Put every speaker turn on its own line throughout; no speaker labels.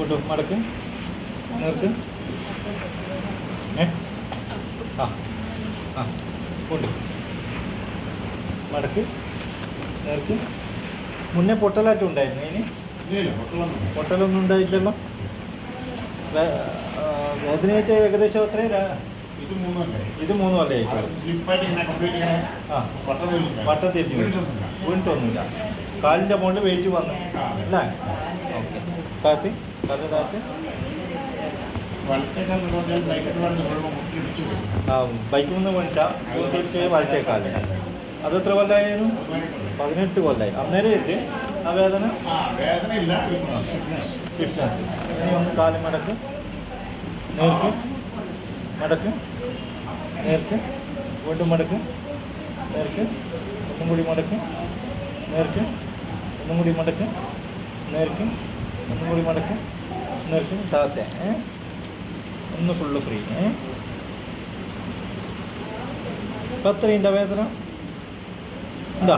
കൂട്ടു മടക്ക്. നേർക്ക്. ഏ? ആ. ആ. കൊണ്ട് മടക്ക്. നേർക്ക്. മുന്നേ പൊട്ടലാറ്റം ഉണ്ടായിരുന്നു
ഇനി? പൊട്ടലൊന്നും
ഉണ്ടായിട്ടല്ലോ ഉണ്ടായില്ലല്ലോ വേദനയായിട്ട് ഏകദേശം എത്ര
ഇത്
മൂന്നും ആ.
പട്ടം
തിരിഞ്ഞു.
വീണിട്ടൊന്നുമില്ല.
കാലിന്റെ മുകളിൽ വെയിറ്റ് വന്നു. അല്ലേ? ഓക്കെ. താത്തി? ആ ബൈക്കിൽ നിന്ന് വീണിട്ടാ വീട്ടിൽ വലത്തേ കാലിൽ അതെത്ര കൊല്ലമായിരുന്നു
അത് വീണിട്ടുണ്ട്.
പതിനെട്ട് കൊല്ലമായി അന്നേരം ഇട്ട് ആ വേദന?
സ്റ്റിഫ്നെസ്.
ഇനി ഒന്ന് കാൽ മടക്ക്. നേർക്ക്. മടക്ക്. നേർക്ക്. വീണ്ടും മടക്ക്. നേർക്ക്. ഒന്നും കൂടി മടക്ക്. നേർക്ക്. ഒന്നും കൂടി മടക്ക്. നേർക്ക്. ഒന്നും കൂടി മടക്ക്. നേർക്ക് താത്തേ ഒന്ന് ഫുള്ള് ഫ്രീ ഇപ്പം അത്രയുണ്ടോ വേദന? എന്താ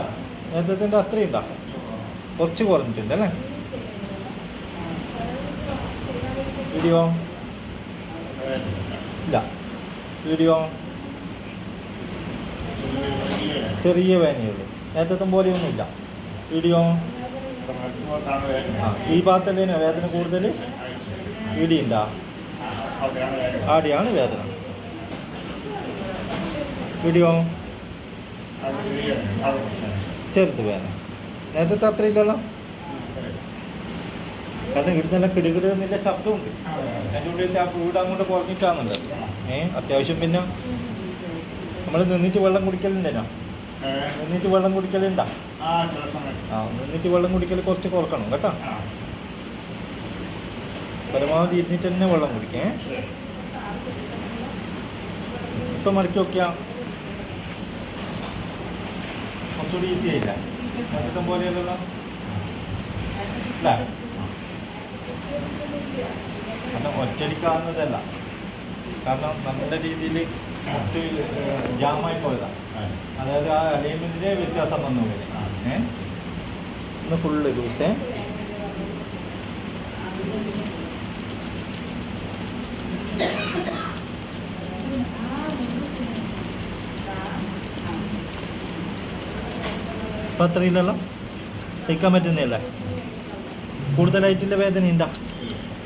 നേരത്തെ അത്രയുണ്ടോ കുറച്ച് കുറഞ്ഞിട്ടുണ്ട് അല്ലേ? വീഡിയോ. ഇല്ല. വീഡിയോ?
ചെറിയ
വേനയുള്ളൂ നേരത്തെ പോലെയൊന്നുമില്ല. വീഡിയോ? ഈ ഭാഗത്തല്ലേ വേദന കൂടുതൽ വീടിയുണ്ടാ ആടിയാണ് വേദന.
ഇടിയോ.
ചെറുത് വേദന. നേരത്തെ അത്ര ഇല്ലല്ലോ കാരണം ഇവിടുന്നെല്ലാം നല്ല ശബ്ദമുണ്ട്
ആ, ശബ്ദമുണ്ട്.
എന്റെ ഉള്ളിൽ ആ വീട് അങ്ങോട്ട് കുറഞ്ഞിട്ടാണുള്ളത് ഏഹ് അത്യാവശ്യം പിന്നെ നമ്മൾ നിന്നിട്ട് വെള്ളം കുടിക്കലുണ്ടല്ലോ. നിന്നിട്ട് വെള്ളം കുടിക്കലുണ്ടാ
ആ ചില സമയത്ത്.
ആ നിന്നിട്ട് വെള്ളം കുടിക്കൽ കുറച്ച് കുറക്കണം കേട്ടോ. പരമാവധി ഇരുന്നിട്ട് തന്നെ വെള്ളം കുടിക്കേ. ഇപ്പൊ മടക്കി നോക്കിയാ. കുറച്ചുകൂടി ഈസി ആയില്ല. നേരത്തെ പോലെയല്ലല്ലോ അല്ല കാരണം ഒറ്റടിക്കാവുന്നതല്ല കാരണം നമ്മുടെ രീതിയിൽ മുട്ട് ജാമായി പോയതാണ് അതായത് ആ അലൈൻമെന്റിലെ വ്യത്യാസം വന്നു ഏഹ്? ഫുള്ള് ലൂസേ ഇപ്പം അത്രയില്ലല്ലോ സഹിക്കാൻ പറ്റുന്നില്ല കൂടുതലായിട്ടുള്ള വേദന ഉണ്ടോ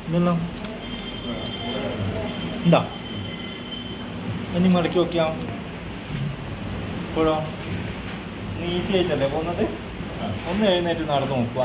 ഇല്ലല്ലോ? ഉണ്ടോ ഇനി മടക്കി നോക്കിയാ ഇപ്പോഴോ നീ ഈസി ആയിട്ടല്ലേ പോകുന്നത്? ഒന്ന് എഴുന്നേറ്റ് നടന്ന് നോക്കുക